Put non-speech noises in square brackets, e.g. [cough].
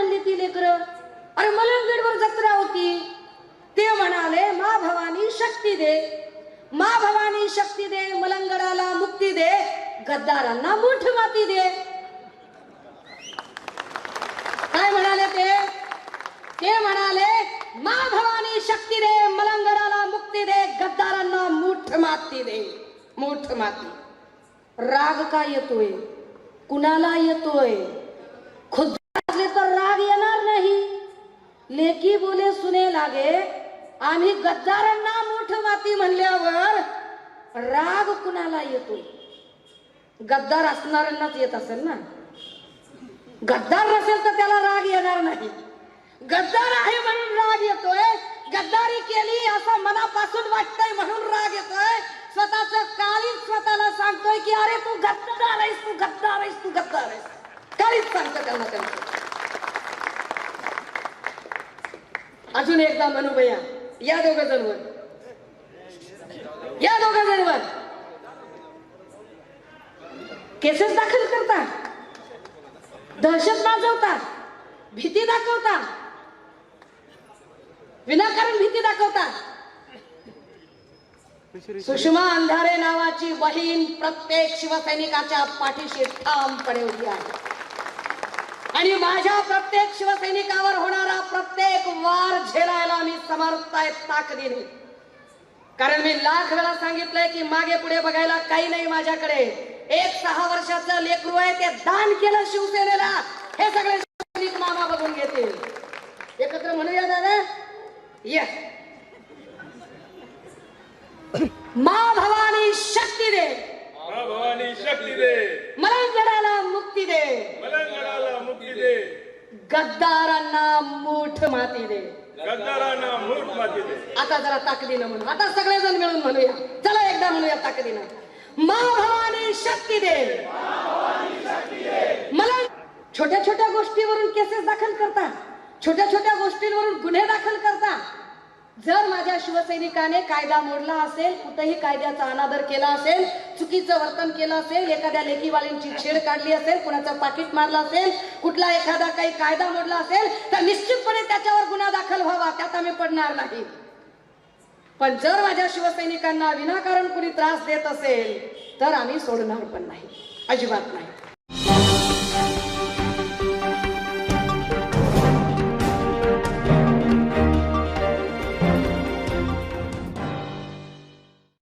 म्हणली ती लेकर अरे मलंगडवर जत्रा होती. ते म्हणाले मा भवानी शक्ती दे. मा भवानी शक्ती दे मलंगडाला मुक्ती दे गद्दारांना मुठ माती दे. काय म्हणाले ते? ते म्हणाले मा भवानी शक्ती दे मलंगडाला मुक्ती दे गद्दारांना मुठ माती दे. मुठ माती. राग का येतोय? कुणाला येतोय? खुद लेकी बोले सुने लागे. आम्ही गद्दारांना मोठ माती म्हणल्यावर राग कुणाला येतो? गद्दार असणाऱ्यांनाच येत असेल ना? गद्दार नसेल तर त्याला राग येणार नाही. गद्दार आहे म्हणून राग येतोय. गद्दारी केली असं मनापासून वाटतंय म्हणून राग येतोय. स्वतःच काळीच स्वतःला सांगतोय की अरे तू गद्दार आहेस तू गद्दार आहेस तू गद्दार आहेस. काळीच सांगतो त्याला. अजून एकदा म्हणू भैया. या दोघ जणवर या दोघ जणवर केसेस दाखल करता दहशत माजवता भीती दाखवता विनाकारण भीती दाखवता सुषमा अंधारे नावाची बहीण प्रत्येक शिवसैनिकाच्या पाठीशी ठामपणे उभी आहे. आणि माझ्या प्रत्येक शिवसैनिकावर होणारा वार झेलायला मी समर्थ आहे ताकदीने. कारण मी लाख वेळा सांगितलंय की मागे पुढे बघायला काही नाही माझ्याकडे. एक सहा वर्षाचं लेकरू आहे ते दान केलं शिवसेनेला. हे सगळे मामा बघून घेतील. एकत्र म्हणूया दादा? ये. [coughs] मा भावा शक्ती दे मा भवानी शक्ती दे मलंगडाला मुक्ती दे मलंगडाला मुक्ती दे गद्दारांना मूठ माती दे. गद्दारांना मूर्ख माती दे. आता जरा ताकदीनं म्हणू. आता सगळेजण मिळून म्हणूया. चला एकदा म्हणूया ताकदीनं. मा भवानी शक्ती दे. मला छोट्या छोट्या गोष्टीवरून केसेस दाखल करता. छोट्या छोट्या गोष्टींवरून गुन्हे दाखल करता. जर माझ्या शिवसैनिकाने कायदा मोडला असेल कुठेही कायद्याचा अनादर केला असेल चुकीचं वर्तन केलं असेल एखाद्या लेखीवालींची छेड काढली असेल कुणाचं पाकिट मारलं असेल कुठला एखादा काही कायदा मोडला असेल तर निश्चितपणे त्याच्यावर गुन्हा दाखल व्हावा त्यात आम्ही पडणार नाही. पण जर माझ्या शिवसैनिकांना विनाकारण कुणी त्रास देत असेल तर आम्ही सोडणार पण नाही. अजिबात नाही.